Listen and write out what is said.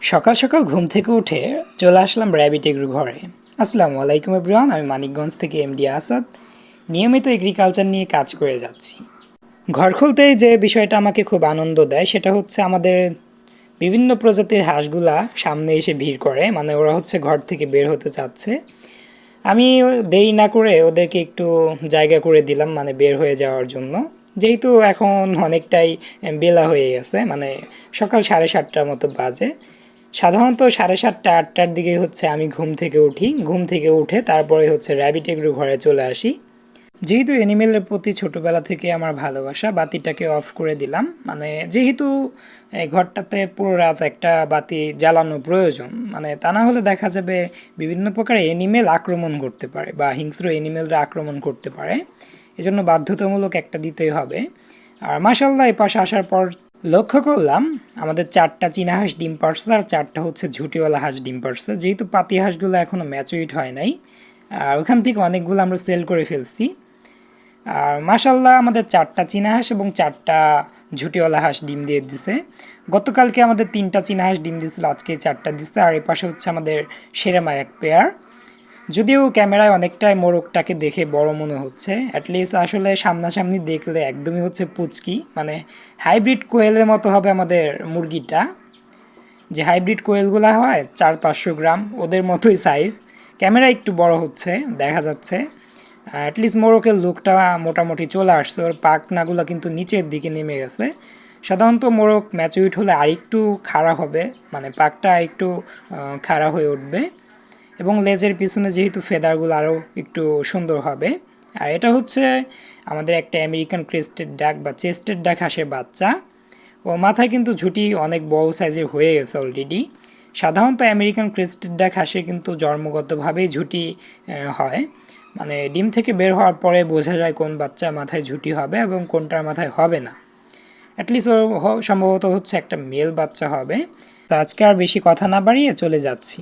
সকাল সকাল ঘুম থেকে উঠে চলে আসলাম র্যাবিট ঘরে। আসসালামু আলাইকুম এভরিওয়ান আমি মানিকগঞ্জ থেকে এমডি আসাদ নিয়মিত এগ্রিকালচার নিয়ে কাজ করে যাচ্ছি। ঘর খুলতেই যে বিষয়টা আমাকে খুব আনন্দ দেয় সেটা হচ্ছে আমাদের বিভিন্ন প্রজাতির হাঁসগুলা সামনে এসে ভিড় করে মানে ওরা হচ্ছে ঘর থেকে বের হতে চাচ্ছে। আমি দেরি না করে ওদেরকে একটু জায়গা করে দিলাম মানে বের হয়ে যাওয়ার জন্য। যেহেতু এখন অনেকটাই বেলা হয়ে গেছে মানে সকাল সাড়ে সাতটার মতো বাজে। সাধারণত সাড়ে সাতটা, আটটার দিকে হচ্ছে আমি ঘুম থেকে উঠি। ঘুম থেকে উঠে তারপরে হচ্ছে র্যাবিট এগুলো ঘরে চলে আসি। যেহেতু অ্যানিমেলের প্রতি ছোটোবেলা থেকে আমার ভালোবাসা, বাতিটাকে অফ করে দিলাম। মানে যেহেতু ঘরটাতে পুরো রাত একটা বাতি জ্বালানো প্রয়োজন মানে তা না হলে দেখা যাবে বিভিন্ন প্রকার অ্যানিমেল আক্রমণ করতে পারে বা হিংস্র অ্যানিমেলরা আক্রমণ করতে পারে। এজন্য বাধ্যতামূলক একটা দিতেই হবে। আর মাসাল্লাহ এই পাশে আসার পর লক্ষ্য করলাম, আমাদের চারটা চীনা হাঁস, ডিম পারছে, আর চারটা হচ্ছে ঝুটিওয়ালা হাঁস, ডিম পারছে। যেহেতু পাতি হাঁসগুলো এখনও ম্যাচুইট হয় নাই, আর ওখান থেকে অনেকগুলো আমরা সেল করে ফেলছি। আর মাসাল্লাহ আমাদের চারটা চীনা হাঁস এবং চারটা ঝুটিওয়ালা হাঁস ডিম দিয়ে দিছে। গতকালকে আমাদের তিনটা চীনা হাঁস ডিম দিয়েছিল আজকে চারটা দিচ্ছে আর এই পাশে হচ্ছে আমাদের সেরেমা এক পেয়ার। যদিও ক্যামেরায় অনেকটাই মোরগটাকে দেখে বড় মনে হচ্ছে অ্যাটলিস্ট আসলে সামনাসামনি দেখলে একদমই হচ্ছে পুচকি মানে হাইব্রিড কোয়েলের মতো হবে আমাদের মুরগিটা। যে হাইব্রিড কোয়েলগুলো হয়, চার পাঁচশো গ্রাম, ওদের মতোই সাইজ ক্যামেরা একটু বড় হচ্ছে, দেখা যাচ্ছে। অ্যাটলিস্ট মোরকের লুকটা মোটামুটি চলে আসছে, ওর পাকনাগুলো কিন্তু নিচের দিকে নেমে গেছে। সাধারণত মোরগ ম্যাচুইট হলে আরেকটু খাড়া হবে মানে পাকটা একটু খাড়া হয়ে উঠবে। এবং লেজের পিছনে যেহেতু ফেদারগুলো আরও একটু সুন্দর হবে। আর এটা হচ্ছে আমাদের একটা আমেরিকান ক্রেস্টেড ডাক বা চেস্টেড ডাক হাঁসের বাচ্চা। ও মাথায় কিন্তু ঝুঁটি অনেক বড় সাইজের হয়ে গেছে অলরেডি সাধারণত আমেরিকান ক্রেস্টেড ডাক হাঁসে কিন্তু জন্মগতভাবেই ঝুঁটি হয়। মানে ডিম থেকে বের হওয়ার পরে বোঝা যায় কোন বাচ্চা মাথায় ঝুঁটি হবে এবং কোনটার মাথায় হবে না। অ্যাটলিস্ট ও সম্ভবত হচ্ছে একটা মেল বাচ্চা হবে। তো আজকে আর বেশি কথা না বাড়িয়ে চলে যাচ্ছি।